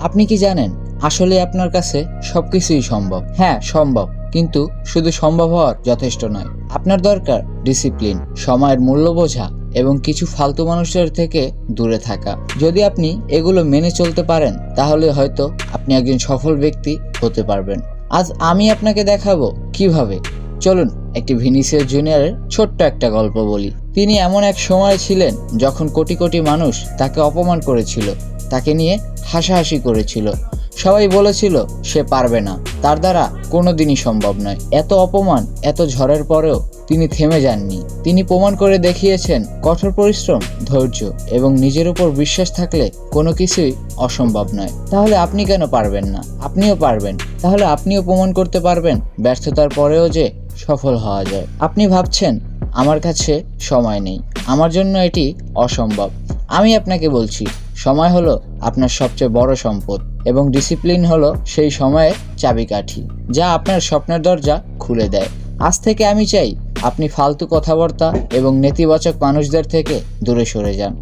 আপনি কি জানেন, আসলে আপনার কাছে সবকিছুই সম্ভব। হ্যাঁ সম্ভব, কিন্তু শুধু সম্ভব হওয়ার যথেষ্ট নয়। আপনার দরকার ডিসিপ্লিন, সময়ের মূল্য বোঝা এবং কিছু ফালতু মানুষের থেকে দূরে থাকা। যদি আপনি এগুলো মেনে চলতে পারেন, তাহলে হয়তো আপনি একজন সফল ব্যক্তি হতে পারবেন। আজ আমি আপনাকে দেখাবো কীভাবে। চলুন, একটি ভিনিসিয়াস জুনিয়রের ছোট্ট একটা গল্প বলি। তিনি এমন এক সময় ছিলেন যখন কোটি কোটি মানুষ তাকে অপমান করেছিল। তাকে নিয়ে হাসাহাসি করেছিল। সবাই বলেছিল, সে পারবে না। তার দ্বারা কোনো দিনই সম্ভব নয়। এত অপমান, এত ঝড়ের পরেও তিনি থেমে যাননি। তিনি প্রমাণ করে দেখিয়েছেন, কঠোর পরিশ্রম, ধৈর্য এবং নিজের উপর বিশ্বাস থাকলে কোনো কিছুই অসম্ভব নয়। তাহলে আপনি কেন পারবেন না? আপনিও পারবেন। তাহলে আপনিও প্রমাণ করতে পারবেন ব্যর্থতার পরেও যে সফল হওয়া যায়। আপনি ভাবছেন, আমার কাছে সময় নেই। আমার জন্য এটি অসম্ভব। আমি আপনাকে বলছি, সময় হলো আপনার সবচেয়ে বড় সম্পদ এবং ডিসিপ্লিন হলো সেই সময়ের চাবিকাঠি, যা আপনার স্বপ্নের দরজা খুলে দেয়। আজ থেকে আমি চাই আপনি ফালতু কথাবার্তা এবং নেতিবাচক মানুষদের থেকে দূরে সরে যান।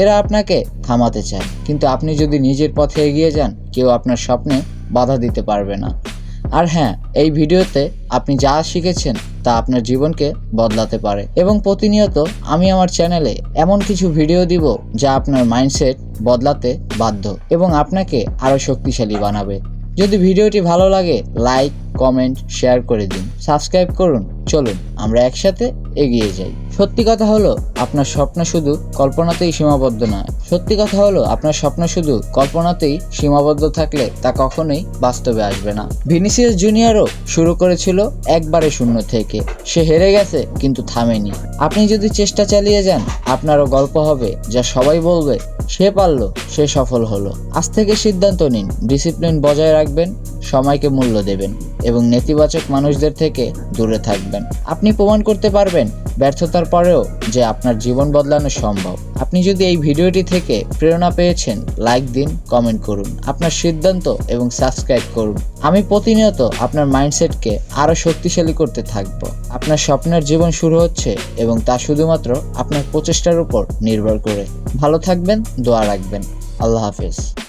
এরা আপনাকে থামাতে চায়, কিন্তু আপনি যদি নিজের পথে এগিয়ে যান, কেউ আপনার স্বপ্নে বাধা দিতে পারবে না। আর হ্যাঁ এই ভিডিওতে আপনি যা শিখেছেন তা আপনার জীবনকে বদলাতে পারে। এবং প্রতিনিয়ত আমি আমার চ্যানেলে এমন কিছু ভিডিও দিব যা আপনার মাইন্ডসেট বদলাতে বাধ্য এবং আপনাকে আরও শক্তিশালী বানাবে। যদি ভিডিওটি ভালো লাগে, লাইক কমেন্ট শেয়ার করে দিন। সাবস্ক্রাইব করুন। চলুন, আমরা একসাথে এগিয়ে যাই। সত্যি কথা হলো, আপনার স্বপ্ন শুধু কল্পনাতেই সীমাবদ্ধ নয়। সত্যি কথা হলো, আপনার স্বপ্ন শুধু কল্পনাতেই সীমাবদ্ধ থাকলে তা কখনোই বাস্তবে আসবে না। ভিনিসিয়াস জুনিয়রও শুরু করেছিল একবারে শূন্য থেকে। সে হেরে গেছে, কিন্তু থামেনি। আপনি যদি চেষ্টা চালিয়ে যান, আপনারও গল্প হবে যা সবাই বলবে, সে পারল, সে সফল হলো। আজ থেকে সিদ্ধান্ত নিন ডিসিপ্লিন বজায় রাখবেন, সময়কে মূল্য দেবেন। এবং নেতিবাচক মানুষদের থেকে দূরে থাকবেন। আপনি প্রমাণ করতে পারবেন ব্যর্থতার পরেও যে আপনার জীবন বদলানো সম্ভব। আপনি যদি এই ভিডিওটি থেকে প্রেরণা পেয়েছেন, লাইক দিন, কমেন্ট করুন। আপনার সিদ্ধান্ত এবং সাবস্ক্রাইব করুন। আমি প্রতিনিয়ত আপনার মাইন্ডসেটকে আরও শক্তিশালী করতে থাকব। আপনার স্বপ্নের জীবন শুরু হচ্ছে এবং তা শুধুমাত্র আপনার প্রচেষ্টার উপর নির্ভর করে। ভালো থাকবেন, দোয়া রাখবেন। আল্লাহ হাফেজ।